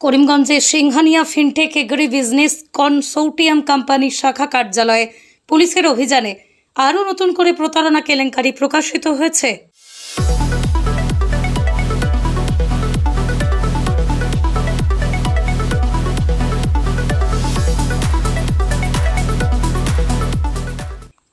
করিমগঞ্জের Singhania fintech agri business consortium কোম্পানির শাখা কার্যালয়ে পুলিশের অভিযানে আরও নতুন করে প্রতারণা কেলেঙ্কারি প্রকাশিত হয়েছে।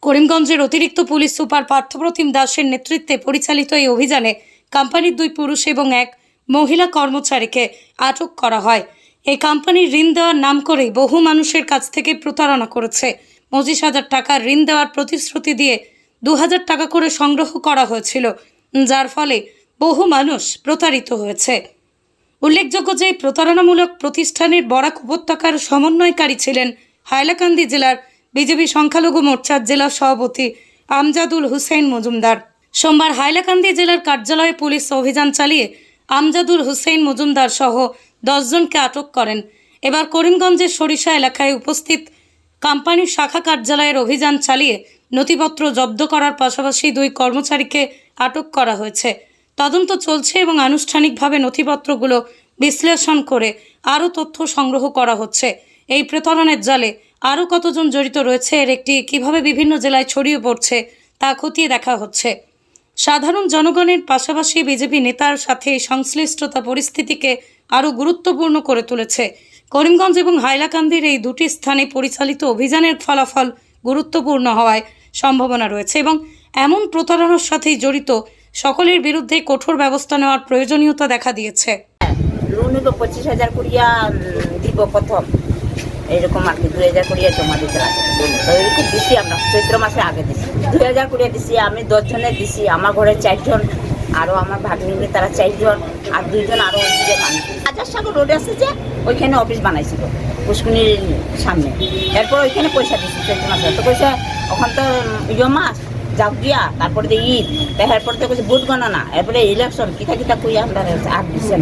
করিমগঞ্জের অতিরিক্ত পুলিশ সুপার পার্থপ্রতিম দাসের নেতৃত্বে পরিচালিত এই অভিযানে কোম্পানির দুই পুরুষ এবং এক মহিলা কর্মচারীকে আটক করা হয়। এই কোম্পানির ঋণ দেওয়ার নাম করেই বহু মানুষের কাছ থেকে প্রতারণা করেছে। পঁচিশ হাজার টাকা ঋণ দেওয়ার প্রতিশ্রুতি দিয়ে দু হাজার টাকা করে সংগ্রহ করা হয়েছিল, যার ফলে বহু মানুষ প্রতারিত হয়েছে। উল্লেখযোগ্য যে প্রতারণামূলক প্রতিষ্ঠানের বরাক উপত্যকার সমন্বয়কারী ছিলেন হাইলাকান্দি জেলার বিজেপি সংখ্যালঘু মোর্চার জেলা সভাপতি আমজাদুল হুসেন মজুমদার। সোমবার হাইলাকান্দি জেলার কার্যালয়ে পুলিশ অভিযান চালিয়ে আমজাদুল হুসেন মজুমদার সহ দশজনকে আটক করেন। এবার করিমগঞ্জের সরিষা এলাকায় উপস্থিত কোম্পানির শাখা কার্যালয়ের অভিযান চালিয়ে নথিপত্র জব্দ করার পাশাপাশি দুই কর্মচারীকে আটক করা হয়েছে। তদন্ত চলছে এবং আনুষ্ঠানিকভাবে নথিপত্রগুলো বিশ্লেষণ করে আরও তথ্য সংগ্রহ করা হচ্ছে। এই প্রতারণের জালে আরও কতজন জড়িত রয়েছে, এর একটি কীভাবে বিভিন্ন জেলায় ছড়িয়ে পড়ছে তা খতিয়ে দেখা হচ্ছে। সাধারণ জনগণের পাশাপাশি বিজেপি নেতার সাথে সংশ্লিষ্টতা পরিস্থিতিকে আরও গুরুত্বপূর্ণ করে তুলেছে। করিমগঞ্জ এবং হাইলাকান্দির এই দুটি স্থানে পরিচালিত অভিযানের ফলাফল গুরুত্বপূর্ণ হওয়ায় সম্ভাবনা রয়েছে এবং এমন প্রতারণার সাথেই জড়িত সকলের বিরুদ্ধে কঠোর ব্যবস্থা নেওয়ার প্রয়োজনীয়তা দেখা দিয়েছে। পঁচিশ হাজার করিয়া দিব প্রথম। এইরকম আর কি, দুই হাজার করিয়া জমা দিতে লাগে। তো এরকম দিছি আমরা, চৈত্র মাসে আগে দিছি। দুই হাজার করিয়া দিছি, আমি দশজনে দিছি, আমার ঘরে চারজন আরও আমার ভাগ্নি তারা চারজন, আর দুইজন আরও ওইদিকে মানুষ হাজার সাগর রোড আছে যে, ওইখানে অফিস বানাইছিল পুষ্কুনির সামনে। এরপর ওইখানে পয়সা দিছি চৈত্র মাসে। তো পয়সা ওখান তো ইয়ে মাস, যাও গিয়া, তারপরে দিয়ে ঈদ। দেখার পর তো কইছে, ভোট গণনা। এরপরে ইলেকশন কিতা কিতা কই আমরা আর দিচ্ছেন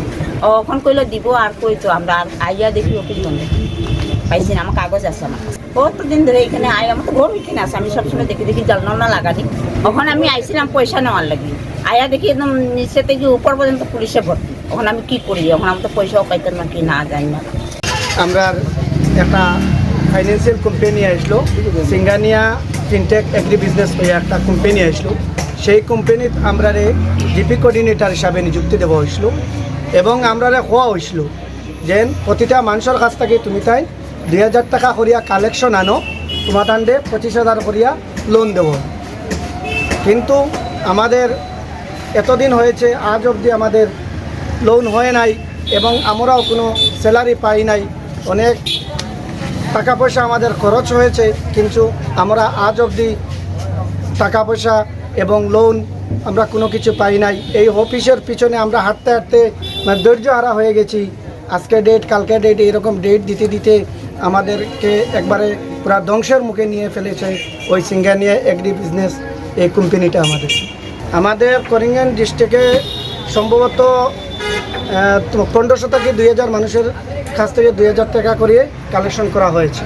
ওখান কইলো দিব, আর কই তো আমরা আইয়া দেখি অফিস বন্ধ। পাইছি না, আমার কাগজ আছে আমার। কতদিন ধরে এখানে আই আমার তো ঘর ওইখানে আছে, আমি সবসময় দেখি দেখি জালনা লাগানি। ওখানে আমি আইছিলাম পয়সা নেওয়ার লাগি। আয়া দেখি একদম নিচে থেকে উপর পর্যন্ত পুলিশে ভর্তি। ওখানে আমি কি করি? ওখানে আমার তো পয়সাও পাইতাম না, কি না জানি না। আমরা একটা ফাইন্যান্সিয়াল কোম্পানি আসলো, সিঙ্গানিয়া ফিনটেক এগ্রি বিজনেস হয়ে একটা কোম্পানি আসলো। সেই কোম্পানিত আমরা জিপি কোঅর্ডিনেটর হিসাবে নিযুক্তি দেওয়া হয়েছিল এবং আমরা কোয়া হয়েছিল। যে প্রতিটা মানুষের কাছ থেকে তুমি তাই দুই হাজার টাকা করিয়া কালেকশন আনো তোমার তান্ডে পঁচিশ হাজার করিয়া লোন দেব। কিন্তু আমাদের এতদিন হয়েছে, আজ অবধি আমাদের লোন হয় নাই এবং আমরাও কোনো স্যালারি পাই নাই। অনেক টাকা পয়সা আমাদের খরচ হয়েছে, কিন্তু আমরা আজ অবধি টাকা পয়সা এবং লোন আমরা কোনো কিছু পাই নাই। এই অফিসের পিছনে আমরা হাঁটতে হাঁটতে মানে ধৈর্য হারা হয়ে গেছি। আজকে ডেট কালকে ডেট এরকম ডেট দিতে দিতে আমাদেরকে একবারে পুরা ধ্বংসের মুখে নিয়ে ফেলেছে ওই সিঙ্গানিয়া এগ্রি বিজনেস এই কোম্পানিটা আমাদের। আমাদের করিঙ্গান ডিস্ট্রিক্টে সম্ভবত পনেরোশো থেকে দুই হাজার মানুষের কাছ থেকে দুই হাজার টাকা করে কালেকশন করা হয়েছে।